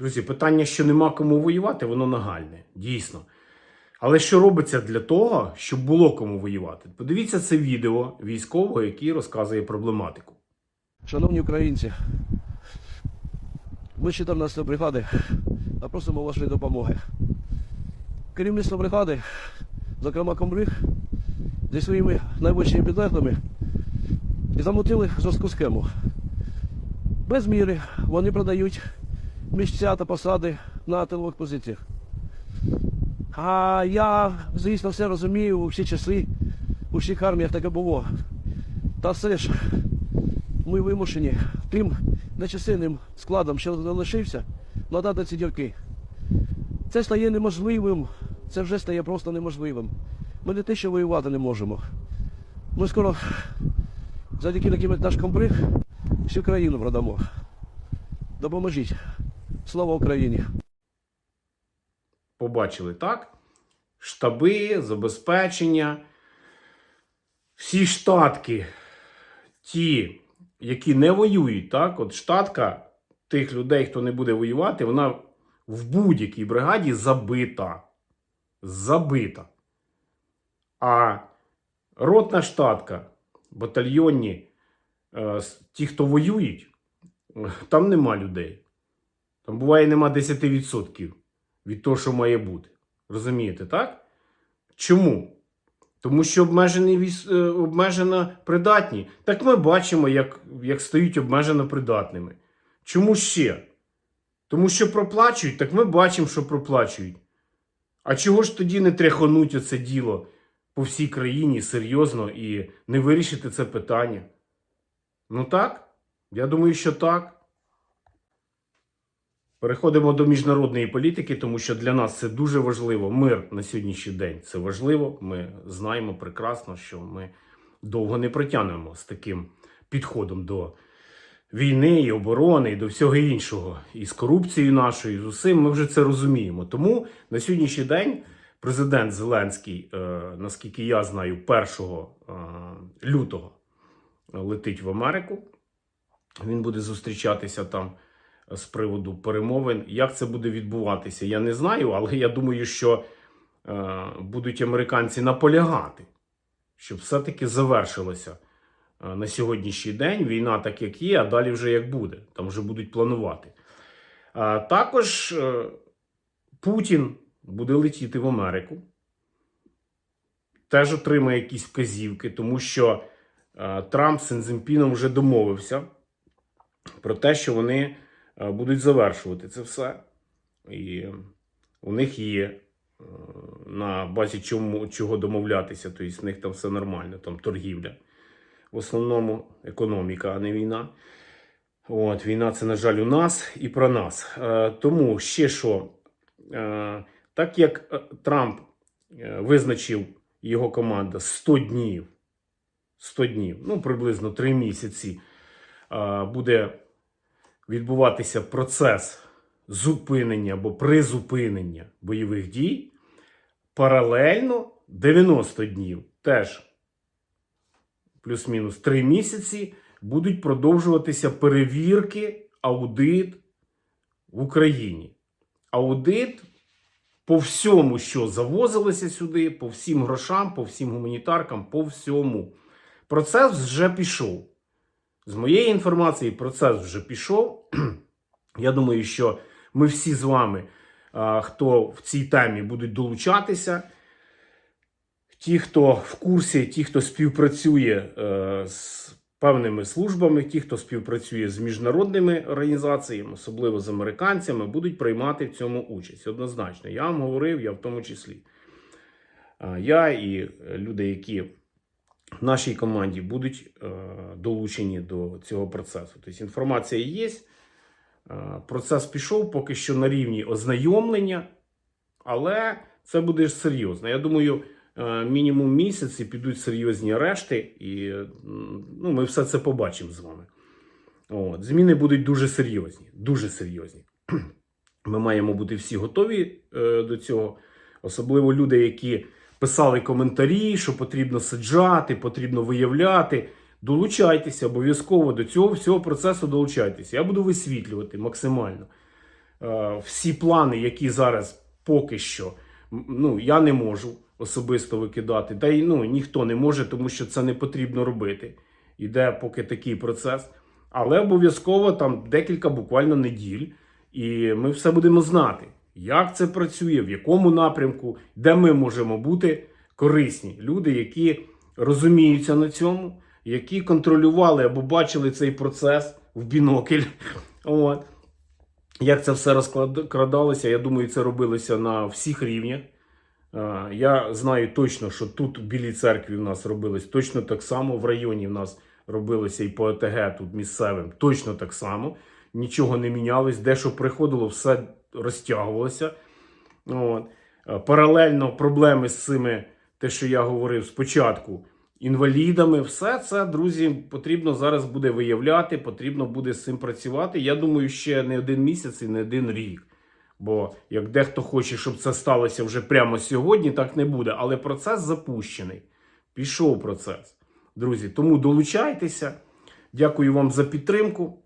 Друзі, питання, що нема кому воювати, воно нагальне, дійсно. Але що робиться для того, щоб було кому воювати? Подивіться це відео військового, який розказує проблематику. Шановні українці, ми з 14 бригади та просимо вашої допомоги. Керівництво бригади, зокрема комбриг, зі своїми найвищими підлеглими і замутили жорстку схему. Без міри вони продають місця та посади на тилових позиціях. А я, звісно, все розумію у всі часи, у всіх арміях таке було. Та все ж ми вимушені тим нечисельним складом, що залишився, надати ці дірки. Це стає неможливим, це вже стає просто неможливим. Ми не те, що воювати не можемо. Ми скоро, завдяки таким наш комбриг, всю країну продамо. Допоможіть. Слава Україні! Побачили, так? Штаби, забезпечення, всі штатки, ті, які не воюють, так? От штатка тих людей, хто не буде воювати, вона в будь-якій бригаді забита. Забита. А ротна штатка, батальйонні, е, ті, хто воюють, е, там нема людей. Там буває нема 10% від того, що має бути. Розумієте, так? Чому? Тому що обмежені е, обмежено придатні. Так ми бачимо, як, як стають обмежено придатними. Чому ще? Тому що проплачують, так ми бачимо, що проплачують. А чого ж тоді не тряхануть оце діло по всій країні серйозно і не вирішити це питання? Ну так? Я думаю, що так. Переходимо до міжнародної політики, тому що для нас це дуже важливо. Мир на сьогоднішній день це важливо. Ми знаємо прекрасно, що ми довго не протягнемо з таким підходом до війни і оборони, і до всього іншого. І з корупцією нашою, і з усім ми вже це розуміємо. Тому на сьогоднішній день президент Зеленський, е, наскільки я знаю, 1 е, лютого летить в Америку. Він буде зустрічатися там з приводу перемовин. Як це буде відбуватися, я не знаю, але я думаю, що е, будуть американці наполягати, щоб все-таки завершилося е, на сьогоднішній день війна так, як є, а далі вже як буде. Там вже будуть планувати. Також е, Путін буде летіти в Америку. Теж отримає якісь вказівки, тому що е, Трамп з Сензимпіном вже домовився про те, що вони будуть завершувати це все. І у них є е, на базі чому, чого домовлятися, тобто в них там все нормально, там торгівля. В основному економіка, а не війна. От, війна це, на жаль, у нас і про нас. Е, тому ще що, е, так як е, Трамп е, визначив його команда 100 днів, 100 днів, ну приблизно 3 місяці, е, буде відбуватися процес зупинення або призупинення бойових дій, паралельно 90 днів теж плюс-мінус 3 місяці будуть продовжуватися перевірки, аудит в Україні. Аудит по всьому, що завозилося сюди, по всім грошам, по всім гуманітаркам, по всьому. Процес вже пішов. З моєї інформації, процес вже пішов. Я думаю, що ми всі з вами, хто в цій темі будуть долучатися, ті, хто в курсі, ті, хто співпрацює е, з певними службами, ті, хто співпрацює з міжнародними організаціями, особливо з американцями, будуть приймати в цьому участь. Однозначно, я вам говорив, я в тому числі. Я і люди, які в нашій команді будуть е, долучені до цього процесу. Тобто інформація є. Е, Процес пішов поки що на рівні ознайомлення, але це буде серйозно. Я думаю, е, мінімум місяці підуть серйозні арешти, і ну, ми все це побачимо з вами. От. Зміни будуть дуже серйозні. Дуже серйозні. Ми маємо бути всі готові е, до цього, особливо люди, які писали коментарі, що потрібно саджати, потрібно виявляти. Долучайтеся обов'язково до цього всього процесу долучайтеся. Я буду висвітлювати максимально. е, всі плани, які зараз поки що, ну, я не можу особисто викидати. Та й ну, ніхто не може, тому що це не потрібно робити. Іде поки такий процес. Але обов'язково там декілька буквально неділь, і ми все будемо знати, як це працює, в якому напрямку, де ми можемо бути корисні. Люди, які розуміються на цьому, які контролювали або бачили цей процес в бінокль. От. Як це все розкрадалося, я думаю, це робилося на всіх рівнях. Я знаю точно, що тут в Білій церкві в нас робилось точно так само. В районі в нас робилося і по ОТГ тут місцевим точно так само. Нічого не мінялось. Де що приходило, все розтягувалося. От. Е, Паралельно проблеми з цими, те, що я говорив спочатку, інвалідами, все це, друзі, потрібно зараз буде виявляти, потрібно буде з цим працювати. Я думаю, ще не один місяць і не один рік. Бо як дехто хоче, щоб це сталося вже прямо сьогодні, так не буде. Але процес запущений. Пішов процес. Друзі, тому долучайтеся. Дякую вам за підтримку.